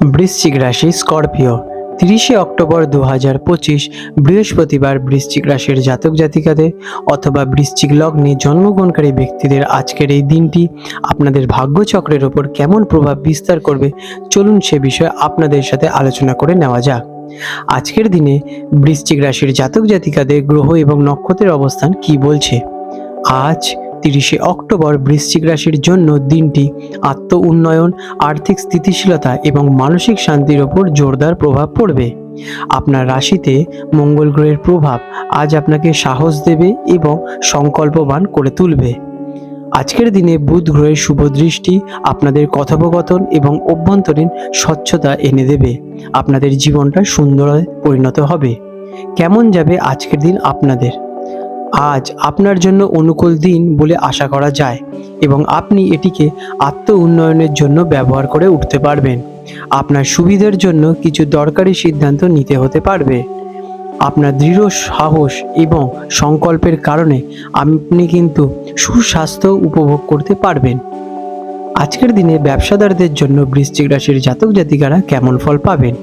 বৃশ্চিক রাশি স্করপিও। তিরিশে অক্টোবর দু হাজার পঁচিশ, বৃহস্পতিবার বৃশ্চিক রাশির জাতক জাতিকাদের অথবা বৃশ্চিক লগ্নে জন্মগ্রহণকারী ব্যক্তিদের আজকের এই দিনটি আপনাদের ভাগ্যচক্রের ওপর কেমন প্রভাব বিস্তার করবে, চলুন সে বিষয়ে আপনাদের সাথে আলোচনা করে নেওয়া যাক। আজকের দিনে বৃশ্চিক রাশির জাতক জাতিকাদের গ্রহ এবং নক্ষত্রের অবস্থান কি বলছে? আজ তিরিশে অক্টোবর বৃশ্চিক রাশির জন্য দিনটি আত্ম উন্নয়ন আর্থিক স্থিতিশীলতা এবং মানসিক শান্তির ওপর জোরদার প্রভাব পড়বে। আপনার রাশিতে মঙ্গল গ্রহের প্রভাব আজ আপনাকে সাহস দেবে এবং সংকল্পবান করে তুলবে। আজকের দিনে বুধ গ্রহের শুভ দৃষ্টি আপনাদের কথোপকথন এবং অভ্যন্তরীণ স্বচ্ছতা এনে দেবে। আপনাদের জীবনটা সুন্দর পরিণত হবে। কেমন যাবে আজকের দিন আপনাদের? আজ আপনার জন্য অনুকূল দিন বলে আশা করা যায় এবং আপনি এটিকে আত্ম উন্নয়নের জন্য ব্যবহার করে উঠতে পারবেন। আপনার সুবিধার জন্য কিছু দরকারি সিদ্ধান্ত নিতে হতে পারবে। আপনার দৃঢ় সাহস এবং সংকল্পের কারণে আপনি কিন্তু সুস্বাস্থ্য উপভোগ করতে পারবেন। আজকের দিনে ব্যবসাদারদের জন্য বৃশ্চিক রাশির জাতক জাতিকারা কেমন ফল পাবেন?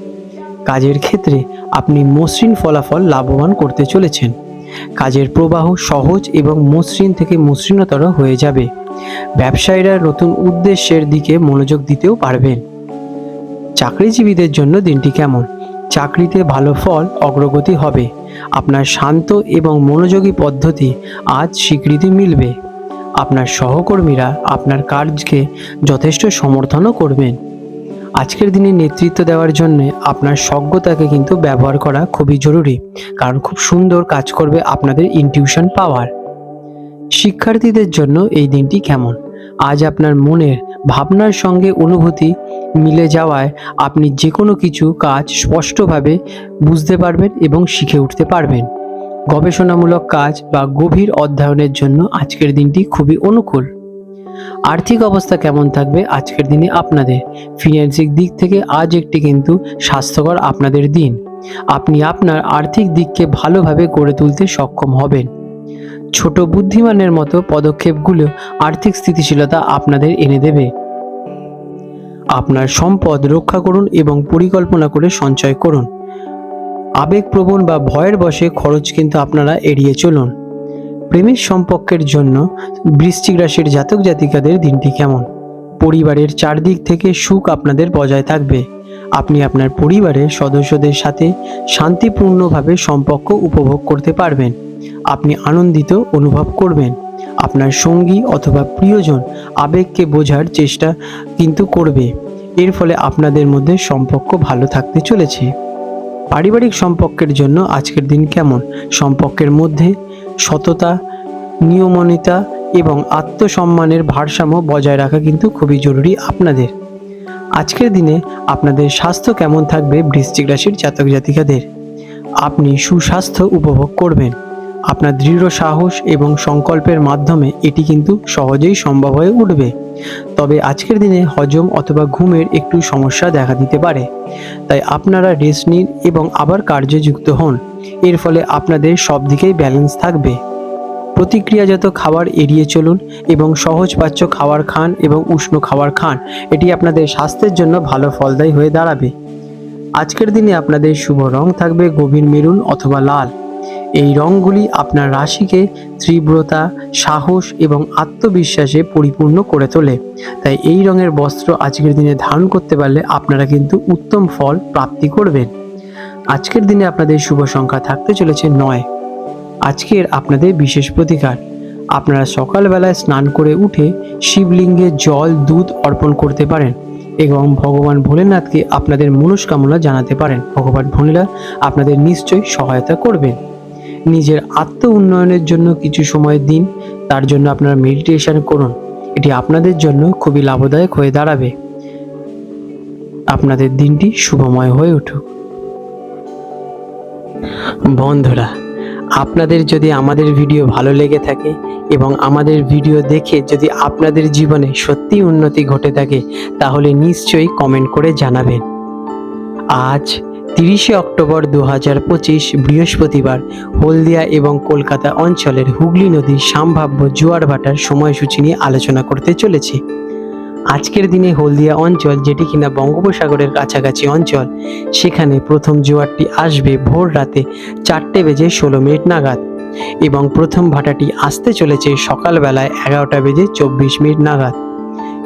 কাজের ক্ষেত্রে আপনি মসৃণ ফলাফল লাভবান করতে চলেছেন। কাজের প্রবাহ সহজ এবং মসৃণ থেকে মসৃণতর হয়ে যাবে। ব্যবসায়ীরা নতুন উদ্দেশ্যের দিকে মনোযোগ দিতেও পারবেন। চাকরিজীবীদের জন্য দিনটি কেমন? চাকরিতে ভালো ফল, অগ্রগতি হবে। আপনার শান্ত এবং মনোযোগী পদ্ধতি আজ স্বীকৃতি মিলবে। আপনার সহকর্মীরা আপনার কাজকে যথেষ্ট সমর্থনও করবেন। আজকের দিনে নেতৃত্ব দেওয়ার জন্য আপনার সজ্ঞতাকে কিন্তু ব্যবহার করা খুবই জরুরি, কারণ খুব সুন্দর কাজ করবে আপনাদের ইনটিউশন পাওয়ার শিক্ষার্থীদের জন্য এই দিনটি কেমন? আজ আপনার মনের ভাবনার সঙ্গে অনুভূতি মিলে যাওয়ায় আপনি যে কোনো কিছু কাজ স্পষ্টভাবে বুঝতে পারবেন এবং শিখে উঠতে পারবেন। গবেষণামূলক কাজ বা গভীর অধ্যয়নের জন্য আজকের দিনটি খুবই অনুকূল। আর্থিক অবস্থা কেমন থাকবে আজকের দিনে আপনাদের? ফিনান্সিক দিক থেকে আজ একটি কিন্তু স্বাস্থ্যকর আপনাদের দিন। আপনি আপনার আর্থিক দিককে ভালোভাবে গড়ে তুলতে সক্ষম হবেন। ছোট বুদ্ধিমানের মতো পদক্ষেপগুলো আর্থিক স্থিতিশীলতা আপনাদের এনে দেবে। আপনার সম্পদ রক্ষা করুন এবং পরিকল্পনা করে সঞ্চয় করুন। আবেগপ্রবণ বা ভয়ের বশে খরচ কিন্তু আপনারা এড়িয়ে চলুন। প্রেমের সম্পর্কের জন্য বৃশ্চিক রাশির জাতক জাতিকাদের দিনটি কেমন? পরিবারের চারদিক থেকে সুখ আপনাদের বজায় থাকবে। আপনি আপনার পরিবারের সদস্যদের সাথে শান্তিপূর্ণভাবে সম্পর্ক উপভোগ করতে পারবেন। আপনি আনন্দিত অনুভব করবেন। আপনার সঙ্গী অথবা প্রিয়জন আবেগকে বোঝার চেষ্টা কিন্তু করবে। এর ফলে আপনাদের মধ্যে সম্পর্ক ভালো থাকতে চলেছে। পারিবারিক সম্পর্কের জন্য আজকের দিন কেমন? সম্পর্কের মধ্যে সততা, নিয়মনিতা এবং আত্মসম্মানের ভারসাম্য বজায় রাখা কিন্তু খুবই জরুরি আপনাদের। আজকের দিনে আপনাদের স্বাস্থ্য কেমন থাকবে বৃশ্চিক রাশির জাতক জাতিকাদের আপনি সুস্বাস্থ্য উপভোগ করবেন। আপনার দৃঢ় সাহস এবং সংকল্পের মাধ্যমে এটি কিন্তু সহজেই সম্ভব হয়ে উঠবে। তবে আজকের দিনে হজম অথবা ঘুমের একটু সমস্যা দেখা দিতে পারে। তাই আপনারা রেস্ট নিন এবং আবার কার্যে যুক্ত হন। এর ফলে আপনাদের সব দিকেই ব্যালেন্স থাকবে। প্রতিক্রিয়াজাত খাবার এড়িয়ে চলুন এবং সহজপাচ্য খাবার খান এবং উষ্ণ খাবার খান। এটি আপনাদের স্বাস্থ্যের জন্য ভালো ফলদায়ী হয়ে দাঁড়াবে। আজকের দিনে আপনাদের শুভ রং থাকবে গভীর মেরুন অথবা লাল। এই রঙগুলি আপনার রাশিকে তীব্রতা, সাহস এবং আত্মবিশ্বাসে পরিপূর্ণ করে তোলে। তাই এই রঙের বস্ত্র আজকের দিনে ধারণ করতে পারলে আপনারা কিন্তু উত্তম ফল প্রাপ্তি করবেন। আজকের দিনে আপনাদের শুভ সংখ্যা থাকতে চলেছে নয়। আজকের আপনাদের বিশেষ প্রতিকার। আপনারা সকালবেলায় স্নান করে উঠে শিবলিঙ্গে জল, দুধ অর্পণ করতে পারেন এবং ভগবান ভোলেনাথকে আপনাদের মনস্কামনা জানাতে পারেন। ভগবান ভোলেনাথ আপনাদের নিশ্চয়ই সহায়তা করবেন। নিজের আত্ম উন্নয়নের জন্য কিছু সময় দিন। তার জন্য আপনারা মেডিটেশন করুন। এটি আপনাদের জন্য খুবই লাভদায়ক হয়ে দাঁড়াবে। আপনাদের দিনটি শুভময় হয়ে উঠুক। বন্ধুরা, আপনাদের যদি আমাদের ভিডিও ভালো লেগে থাকে এবং আমাদের ভিডিও দেখে যদি আপনাদের জীবনে সত্যি উন্নতি ঘটে থাকে, তাহলে নিশ্চয়ই কমেন্ট করে জানাবেন। আজ তিরিশে অক্টোবর দু হাজার পঁচিশ বৃহস্পতিবার হলদিয়া এবং কলকাতা অঞ্চলের হুগলি নদীর সম্ভাব্য জোয়ার ভাটার সময়সূচি নিয়ে আলোচনা করতে চলেছি। আজকের দিনে হলদিয়া অঞ্চল, যেটি কিনা বঙ্গোপসাগরের কাছাকাছি অঞ্চল, সেখানে প্রথম জোয়ারটি আসবে ভোর রাতে চারটে বেজে ষোলো মিনিট নাগাদ এবং প্রথম ভাটাটি আসতে চলেছে সকালবেলায় এগারোটা বেজে চব্বিশ মিনিট নাগাদ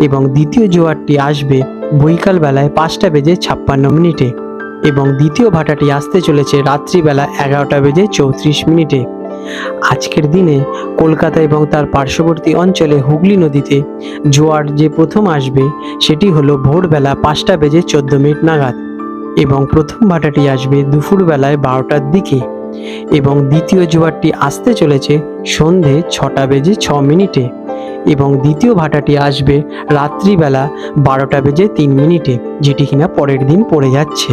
এবং দ্বিতীয় জোয়ারটি আসবে বৈকাল বেলায় পাঁচটা বেজে ছাপ্পান্ন মিনিটে। এবং দ্বিতীয় ভাটাটি আসতে চলেছে রাত্রিবেলা এগারোটা বেজে চৌত্রিশ মিনিটে। আজকের দিনে কলকাতা এবং তার পার্শ্ববর্তী অঞ্চলে হুগলি নদীতে জোয়ার যে প্রথম আসবে, সেটি হলো ভোরবেলা পাঁচটা বেজে চোদ্দ মিনিট নাগাদ এবং প্রথম ভাটাটি আসবে দুপুরবেলায় বারোটার দিকে এবং দ্বিতীয় জোয়ারটি আসতে চলেছে সন্ধে ছটা বেজে ছ মিনিটে এবং দ্বিতীয় ভাটাটি আসবে রাত্রিবেলা বারোটা বেজে তিন মিনিটে, যেটি কিনা পরের দিন পড়ে যাচ্ছে।